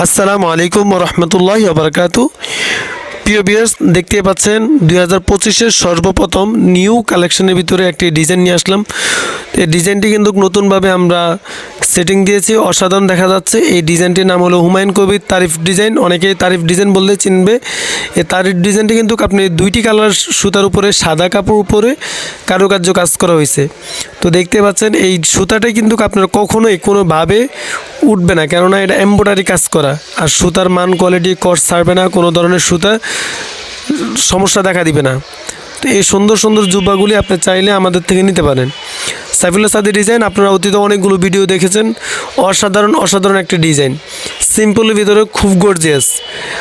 আসসালামু আলাইকুম রহমতুল্লাহ বারকাতু প্রিয় বিয়ার্স দেখতে পাচ্ছেন দুই হাজার পঁচিশের সর্বপ্রথম নিউ কালেকশনের ভিতরে একটি ডিজাইন নিয়ে আসলাম। এই ডিজাইনটি কিন্তু নতুনভাবে আমরা সেটিং দিয়েছি, অসাধারণ দেখা যাচ্ছে। এই ডিজাইনটির নাম হলো হুমায়ুন কবির তারিফ ডিজাইন। অনেকেই তারিফ ডিজাইন বললে চিনবে। এই তারিফ ডিজাইনটি কিন্তু আপনি দুইটি কালার সুতার উপরে, সাদা কাপড় উপরে কারুকার্য কাজ করা হয়েছে। তো দেখতে পাচ্ছেন, এই সুতাটাই কিন্তু আপনার কখনোই কোনোভাবে উঠবে না, কেননা এটা এম্ব্রয়ডারি কাজ করা। আর সুতার মান কোয়ালিটি কস ছাড়বে না, কোনো ধরনের সুতা সমস্যা দেখা দিবে না। তো এই সুন্দর সুন্দর জুব্বাগুলি আপনি চাইলে আমাদের থেকে নিতে পারেন। সাইফুল্লাহ সাদি ডিজাইন, আপনারা অতীতে অনেকগুলো ভিডিও দেখেছেন। অসাধারণ অসাধারণ একটা ডিজাইন। সিম্পলের ভিতরে খুব গর্জিয়াস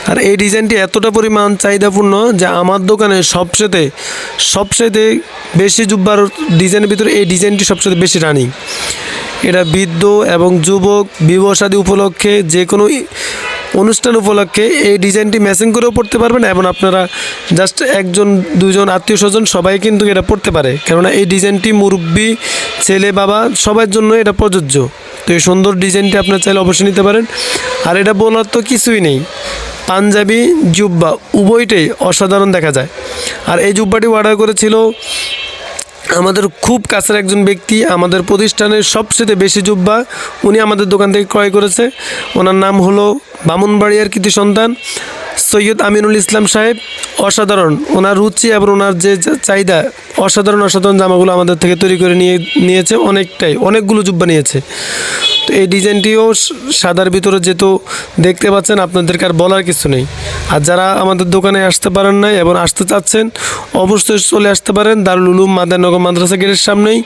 আর এই ডিজাইনটি এতটা পরিমাণ চাহিদাপূর্ণ যে আমার দোকানে সবচেয়ে সবচেয়ে বেশি জুব্বার ডিজাইনের ভিতরে এই ডিজাইনটি সবচেয়ে বেশি রানিং এটা বৃদ্ধ এবং যুবক, বিবাহ উপলক্ষে যে কোনো অনুষ্ঠান উপলক্ষে এই ডিজাইনটি ম্যাচিং করেও পড়তে পারবেন এবং আপনারা জাস্ট একজন, দুজন আত্মীয় স্বজন সবাই কিন্তু এটা পড়তে পারে। কেননা এই ডিজাইনটি মুরব্বী, ছেলে, বাবা সবার জন্য এটা প্রযোজ্য। তো এই সুন্দর ডিজাইনটি আপনার চাইলে অবশ্যই নিতে পারেন। আর এটা বলার তো কিছুই নেই। পাঞ্জাবি জুব্বা, উভয়টাই অসাধারণ দেখা যায়। আর এই জুব্বাটি অর্ডার করেছিল আমাদের খুব কাছের একজন ব্যক্তি, আমাদের প্রতিষ্ঠানের সবচেয়ে বেশি জুব্বা উনি আমাদের দোকান থেকে ক্রয় করেছে। ওনার নাম হলো বামুনবাড়িয়ার কৃতি সন্তান সৈয়দ আমিনুল ইসলাম সাহেব, অসাধারণ। ওনার রুচি এবং ওনার যে চাহিদা, অসাধারণ অসাধারণ জামাগুলো আমাদের থেকে তৈরি করে নিয়ে, নিয়েছে, অনেকটাই, অনেকগুলো জুব্বা নিয়েছে। তো এই ডিজাইনটিও সাদার ভিতরে যেহেতু দেখতে পাচ্ছেন, আপনাদেরকে আর বলার কিছু নেই। আর যারা আমাদের দোকানে আসতে পারেন নাই এবং আসতে চাচ্ছেন, অবশ্যই চলে আসতে পারেন দারুল উলুম মাদারনগর মাদ্রাসা গেটের সামনেই।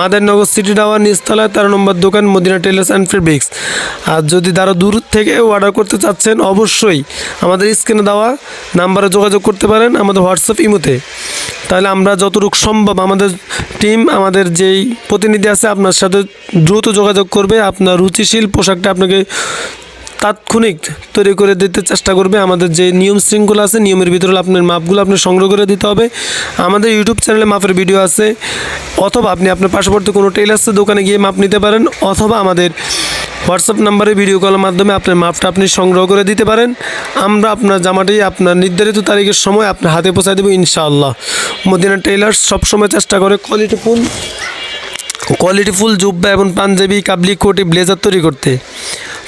মাদারনগর সিটি টাওয়ার নিচতলায় তেরো নম্বর দোকান, মদিনা টেলার্স অ্যান্ড ফেব্রিক্স। আর যদি তারা দূর থেকে অর্ডার করতে চাচ্ছেন, অবশ্যই আমাদের স্ক্রিনে দেওয়া নাম্বারে যোগাযোগ করতে পারেন আমাদের হোয়াটসঅ্যাপ ইমোতে। তাহলে আমরা যতটুকু সম্ভব আমাদের টিম আমাদের যেই প্রতিনিধি আছে আপনার সাথে দ্রুত যোগাযোগ করবে। আপনার রুচিশীল পোশাকটা আপনাকে তাৎক্ষণিক তৈরি করে দিতে চেষ্টা করবে। আমাদের যে নিয়ম শৃঙ্খলা আছে, নিয়মের ভিতরে আপনার মাপগুলো আপনি সংগ্রহ করে দিতে হবে। আমাদের ইউটিউব চ্যানেলে মাপের ভিডিও আছে। অথবা আপনি আপনার পার্শ্ববর্তী কোনো টেলার্সের দোকানে গিয়ে মাপ নিতে পারেন, অথবা আমাদের হোয়াটসঅ্যাপ নাম্বারে ভিডিও কলের মাধ্যমে আপনার মাপটা আপনি সংগ্রহ করে দিতে পারেন। আমরা আপনার জামাটি আপনার নির্ধারিত তারিখের সময় আপনার হাতে পৌঁছায় দেবো ইনশাআল্লাহ। মদিনা টেলার্স সবসময় চেষ্টা করে কোয়ালিটিফুল কোয়ালিটিফুল জুব্বা এবং পাঞ্জাবি, কাবলি, কোটি ব্লেজার তৈরি করতে।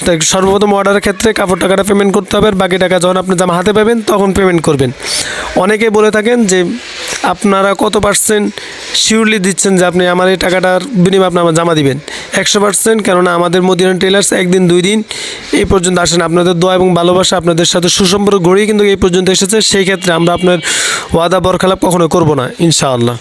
তো সর্বপ্রথম অর্ডারের ক্ষেত্রে কাপড় টাকাটা পেমেন্ট করতে হবে বাকি টাকা যখন আপনি জামা হাতে পাবেন, তখন পেমেন্ট করবেন। অনেকে বলে থাকেন যে আপনারা কত পার্সেন্ট শিওরলি দিচ্ছেন যে আপনি আমার এই টাকাটার বিনিময়ে আপনি আমার জামা দিবেন? একশো পার্সেন্ট কেননা আমাদের মদিনা টেলার্স একদিন, দুই দিন এই পর্যন্ত আসেন। আপনাদের দোয়া এবং ভালোবাসা আপনাদের সাথে সুসম্পর্ক গড়িয়ে কিন্তু এই পর্যন্ত এসেছে। সেই ক্ষেত্রে আমরা আপনার ওয়াদা বরখালাপ কখনো করব না, ইনশাআল্লাহ।